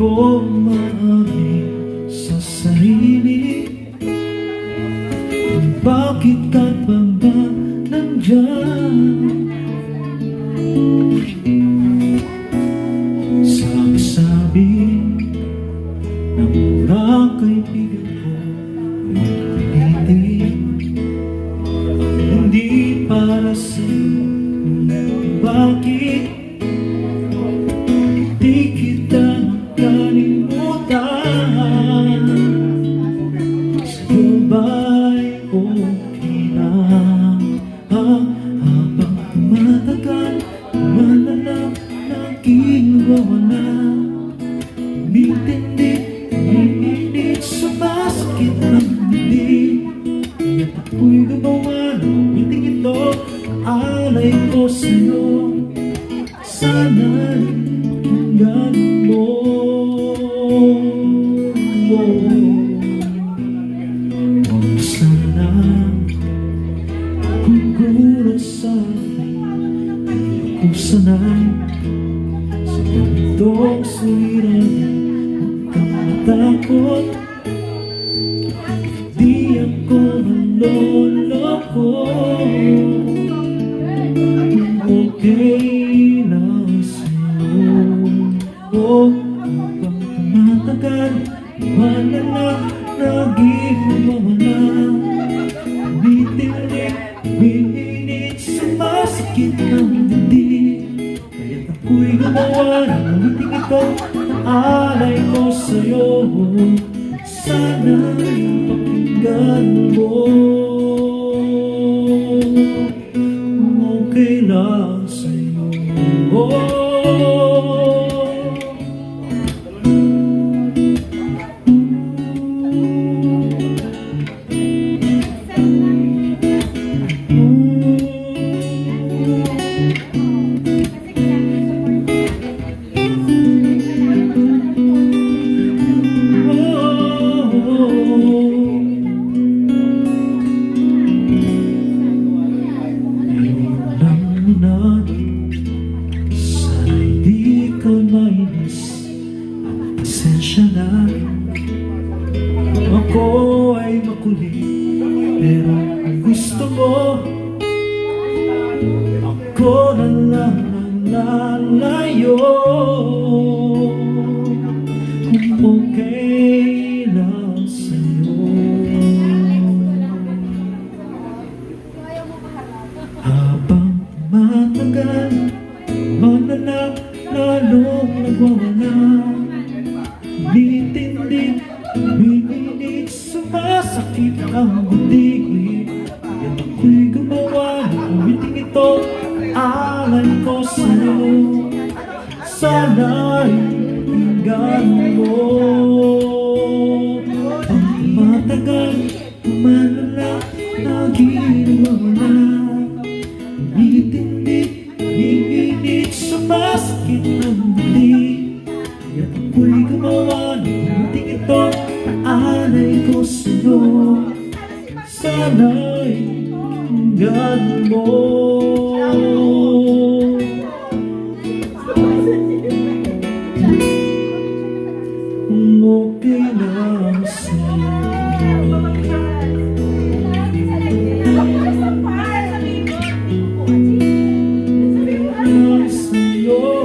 ko mahalin sa sarili Bakit ka pa ba nandyan? Sabi-sabi na mura kaibigan ko Magpilitin Hindi para sa'yo Bakit Umintindi Umiinit Sumasakit ng hindi. Kaya't ako'y gumawa ng meeting ito Alay ko sa'yo. Sana'y pakinggan mo. Huwag sana Guguro sa akin Ayoko sana'y Sa Huwag kang matakot Di ako manloloko okay lang sa'yo. O habang tumatagal Wala na naging mawala Bitinig, bininit Sumasakit ng dindi Kaya't ako'y gumawa ng uliting ito Alay ko sa'yo Sana'y pakinggan mo. Kung okay ay makulit Pero kung gusto mo? Ako na lang ang lalayo Kung okay lang sa'yo. Habang matagal Mananap lalong nagwawala. Nitindi, bininit Sumasakit ang buti Kaya't ako'y gumawa ng umiting ito. Alay ko sa'yo Sana'y hinggan mo. Ang matagal, malala Naging Sana'y hinggan mo. Okay lang sa'yo sa'yo